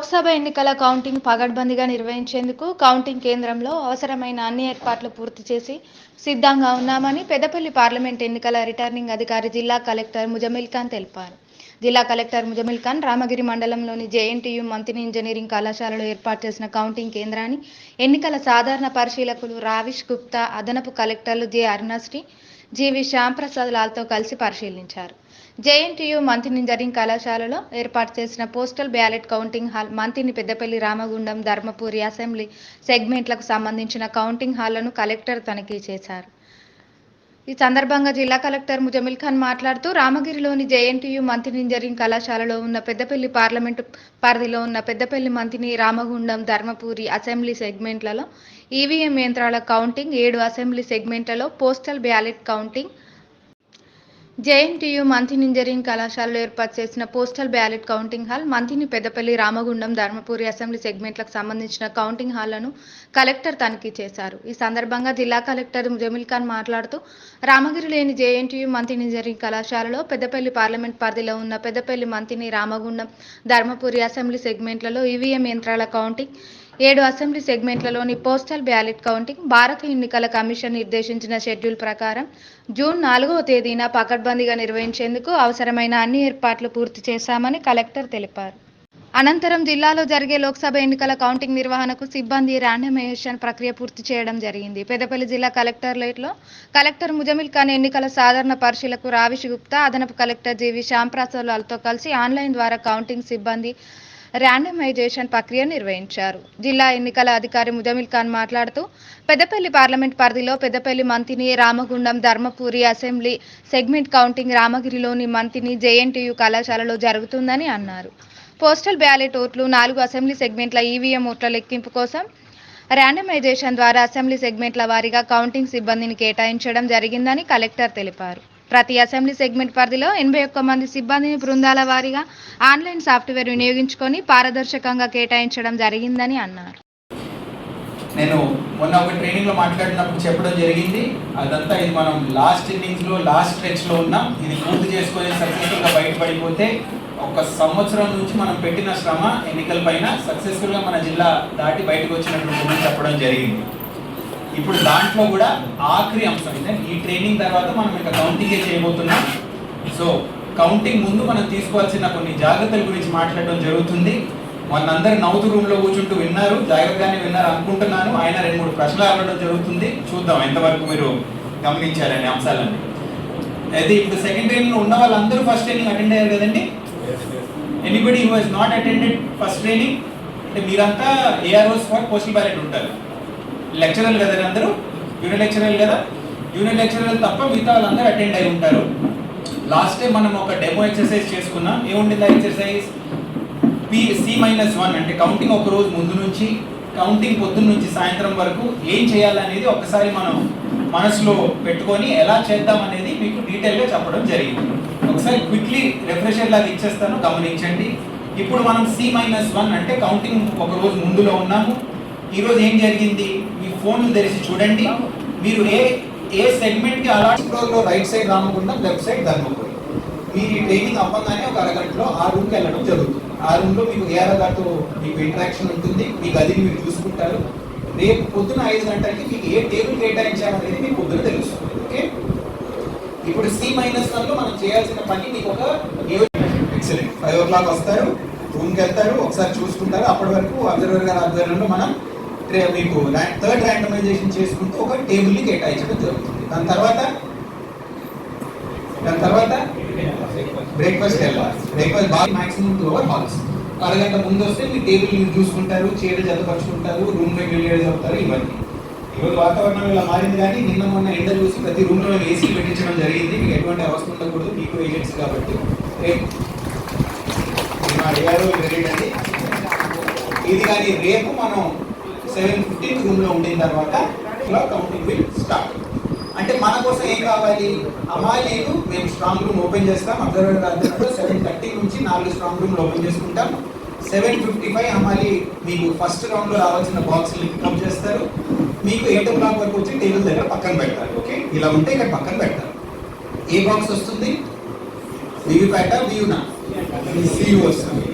లోక్సభ ఎన్నికల కౌంటింగ్ పగడ్బందీగా నిర్వహించేందుకు కౌంటింగ్ కేంద్రంలో అవసరమైన అన్ని ఏర్పాట్లు పూర్తి చేసి సిద్ధంగా ఉన్నామని పెద్దపల్లి పార్లమెంట్ ఎన్నికల రిటర్నింగ్ అధికారి జిల్లా కలెక్టర్ ముజమిల్ ఖాన్ తెలిపారు. జిల్లా కలెక్టర్ ముజమిల్ ఖాన్ రామగిరి మండలంలోని జేఎన్టీయు మంత్రి ఇంజనీరింగ్ కళాశాలలో ఏర్పాటు చేసిన కౌంటింగ్ కేంద్రాన్ని ఎన్నికల సాధారణ పరిశీలకులు రావిష్ గుప్తా అదనపు కలెక్టర్లు J Arunasri G V Shyamprasad లాల్తో కలిసి పరిశీలించారు. జేఎన్టీయు మంత్రి ఇంజనీరింగ్ కళాశాలలో ఏర్పాటు చేసిన postal ballot counting hall Manthani Peddapalli Ramagundam Dharmapuri assembly సెగ్మెంట్లకు సంబంధించిన కౌంటింగ్ హాళ్ళను కలెక్టర్ తనిఖీ చేశారు. ఈ సందర్భంగా జిల్లా కలెక్టర్ ముజమిల్ ఖాన్ మాట్లాడుతూ రామగిరిలోని జేఎన్టీయూ మంత్రి ఇంజనీరింగ్ కళాశాలలో ఉన్న పెద్దపల్లి పార్లమెంటు పరిధిలో ఉన్న పెద్దపల్లి మంత్రిని రామగుండం ధర్మపురి అసెంబ్లీ సెగ్మెంట్లలో ఈవీఎం యంత్రాల కౌంటింగ్ ఏడు assembly సెగ్మెంట్లలో postal ballot counting JNTU Manthani engineering కళాశాలలో ఏర్పాటు చేసిన postal ballot counting hall Manthani Peddapalli Ramagundam Dharmapuri assembly సెగ్మెంట్లకు సంబంధించిన కౌంటింగ్ హాళ్ళను కలెక్టర్ తనిఖీ చేశారు. ఈ సందర్భంగా జిల్లా కలెక్టర్ జమీల్ ఖాన్ మాట్లాడుతూ రామగిరి లేని జేఎన్టీయు మంత్రి ఇంజనీరింగ్ కళాశాలలో పెద్దపల్లి పార్లమెంట్ పరిధిలో ఉన్న పెద్దపల్లి మంత్రిని రామగుండం ధర్మపురి అసెంబ్లీ సెగ్మెంట్లలో ఈవీఎం యంత్రాల కౌంటింగ్ ఏడు అసెంబ్లీ సెగ్మెంట్లలోని పోస్టల్ బ్యాలెట్ కౌంటింగ్ భారత ఎన్నికల కమిషన్ నిర్దేశించిన షెడ్యూల్ ప్రకారం జూన్ నాలుగవ తేదీన పకడ్బందీగా నిర్వహించేందుకు అవసరమైన అన్ని ఏర్పాట్లు పూర్తి చేశామని కలెక్టర్ తెలిపారు. అనంతరం జిల్లాలో జరిగే లోక్సభ ఎన్నికల కౌంటింగ్ నిర్వహణకు సిబ్బంది ర్యాండమైజేషన్ ప్రక్రియ పూర్తి చేయడం జరిగింది. పెద్దపల్లి జిల్లా కలెక్టరేట్లో కలెక్టర్ ముజమిల్ ఖాన్ ఎన్నికల సాధారణ పరిశీలకు రావిష్ గుప్తా అదనపు కలెక్టర్ జీవి శ్యాంప్రసాద్ లాల్తో కలిసి ఆన్లైన్ ద్వారా కౌంటింగ్ సిబ్బంది ర్యాండమైజేషన్ ప్రక్రియ నిర్వహించారు. జిల్లా ఎన్నికల అధికారి ముజమిల్ ఖాన్ మాట్లాడుతూ పెద్దపల్లి పార్లమెంట్ పరిధిలో Peddapalli Manthani Ramagundam Dharmapuri assembly segment counting రామగిరిలోని Manthani JNTU కళాశాలలో జరుగుతుందని అన్నారు. పోస్టల్ బ్యాలెట్ ఓట్లు నాలుగు అసెంబ్లీ సెగ్మెంట్ల ఈవీఎం ఓట్ల లెక్కింపు కోసం ర్యాండమైజేషన్ ద్వారా అసెంబ్లీ సెగ్మెంట్ల వారీగా కౌంటింగ్ సిబ్బందిని కేటాయించడం జరిగిందని కలెక్టర్ తెలిపారు. ప్రతి అసెంబ్లీ సెగ్మెంట్ పరిధిలో ఎనభై ఒక్క మంది సిబ్బందిని బృందాల వారీగా ఆన్లైన్ సాఫ్ట్వేర్ వినియోగించుకొని పారదర్శకంగా కేటాయించడం జరిగిందని అన్నారు. నేను మొన్న ఒక ట్రైనింగ్లో మాట్లాడినప్పుడు చెప్పడం జరిగింది. అదంతా ఇది మనం లాస్ట్ ఇన్నింగ్స్లో లాస్ట్ స్ట్రెచ్లో ఉన్నాం. ఇది పూర్తి చేసుకొని సక్సెస్ఫుల్గా బయటపడిపోతే ఒక సంవత్సరం నుంచి మనం పెట్టిన శ్రమ ఎన్నికల పైన సక్సెస్ఫుల్గా మన జిల్లా దాటి బయటకు వచ్చినట్టు చెప్పడం జరిగింది. ఇప్పుడు దాంట్లో కూడా ఆఖరి అంశం ఈ ట్రైనింగ్ తర్వాత మనం ఇంకా కౌంటింగే చేయబోతున్నాం. సో కౌంటింగ్ ముందు మనం తీసుకోవాల్సిన కొన్ని జాగ్రత్తల గురించి మాట్లాడడం జరుగుతుంది. వాళ్ళందరూ నవ్వుతూ రూమ్లో కూర్చుంటూ విన్నారు జాగ్రత్తగానే విన్నారు అనుకుంటున్నాను. ఆయన రెండు మూడు ప్రశ్నలు అడగడం జరుగుతుంది. చూద్దాం ఎంతవరకు మీరు గమనించారనే అంశాలన్నీ. అయితే ఇప్పుడు సెకండ్ ట్రైనింగ్లో ఉన్న వాళ్ళందరూ ఫస్ట్ ట్రైనింగ్ అటెండ్ అయ్యారు కదండి? Anybody who has not attended first training అంటే మీరంతా ఏఆర్ఓస్ ఫర్ పోస్టల్ బ్యాలెట్ ఉంటారు. లెక్చరర్లు కదా అందరూ? యూనిట్ లెక్చరర్లు కదా? యూనిట్ లెక్చరర్లు తప్ప మిగతా వాళ్ళందరూ అటెండ్ అయి ఉంటారు. లాస్ట్ టైం మనం ఒక డెమో ఎక్సర్సైజ్ చేసుకున్నాం. ఏముండింది ఆ exercise P C minus one అంటే కౌంటింగ్ ఒక రోజు ముందు నుంచి కౌంటింగ్ పొద్దున్న నుంచి సాయంత్రం వరకు ఏం చేయాలనేది ఒకసారి మనం మనసులో పెట్టుకొని ఎలా చేద్దాం అనేది మీకు డీటెయిల్గా చెప్పడం జరిగింది. ఒకసారి క్విక్లీ రిఫ్రెషర్ లాగా ఇచ్చేస్తాను. గమనించండి. ఇప్పుడు మనం సి మైనస్ వన్ అంటే కౌంటింగ్ ఒక రోజు ముందులో ఉన్నాము. ఈరోజు ఏం జరిగింది? ఫోన్లు తెరిచి చూడండి. మీరు ఏ ఏ సెగ్మెంట్కి అలా ఫ్లోర్లో right side Ramagundam left side Dharmapuri. మీరు ఈ ట్రైనింగ్ అవ్వగానే ఒక అరగంటలో ఆ రూమ్కి వెళ్ళడం జరుగుతుంది. ఆ రూమ్లో మీకు ఏఆర్ గారితో మీకు ఇంటరాక్షన్ ఉంటుంది. మీ గదిని మీరు చూసుకుంటారు. రేపు పొద్దున ఐదు గంటలకి మీకు ఏ టేబుల్ కేటాయించామనేది మీకు పొద్దున తెలుస్తుంది. ఓకే ఇప్పుడు సి మైనస్ వన్లో మనం చేయాల్సిన పని మీకు ఒక ఎక్సలెంట్ ఫైవ్ ఓ క్లాక్ వస్తారు. రూమ్కి వెళ్తారు. ఒకసారి చూసుకుంటారు. అప్పటి వరకు అబ్జర్వర్ గారి ఆధ్వర్యంలో మనం మీకు థర్డ్ ర్యాండమైజేషన్ చేసుకుంటూ ఒక టేబుల్ని కేటాయించడం జరుగుతుంది. దాని తర్వాత దాని తర్వాత బ్రేక్ఫాస్ట్ వెళ్ళాలి బ్రేక్ఫాస్ట్ బాగా మాక్సిమం టూ అవర్ హాల్స్. అరగంట ముందు వస్తే మీ టేబుల్ మీరు చూసుకుంటారు చీర జతపరుచుకుంటారు రూమ్ రెగ్యులేట్ అవుతారు ఇవన్నీ. ఈరోజు వాతావరణం ఇలా మారింది కానీ నిన్న మొన్న ఎండ చూసి ప్రతి రూమ్లో ఏసీ పెట్టించడం జరిగింది. మీకు ఎటువంటి అవసరం ఉండకూడదు. మీకు ఏజెంట్స్ కాబట్టి. రేపు అడిగారు ఇది కానీ రేపు మనం సెవెన్ ఫిఫ్టీన్ రూమ్లో ఉండిన తర్వాత కౌంటింగ్ విల్ స్టార్ట్. అంటే మన కోసం ఏం కావాలి? అమాలీలు మేము స్ట్రాంగ్ రూమ్ ఓపెన్ చేస్తాం. అబ్జర్వర్ గారు సెవెన్ థర్టీ నుంచి నాలుగు స్ట్రాంగ్ రూమ్లు ఓపెన్ చేసుకుంటాం. సెవెన్ ఫిఫ్టీ ఫైవ్ అమ్మాయి మీకు ఫస్ట్ రౌండ్లో రావాల్సిన బాక్స్ పికప్ చేస్తారు. మీకు ఎయిట్ ఓ క్లాక్ వరకు వచ్చి టేబుల్ దగ్గర పక్కన పెడతారు ఓకే ఇలా ఉంటే ఇక్కడ పక్కన పెడతారు. ఏ బాక్స్ వస్తుంది? వివిప్యాట వియునా సియు వస్తుంది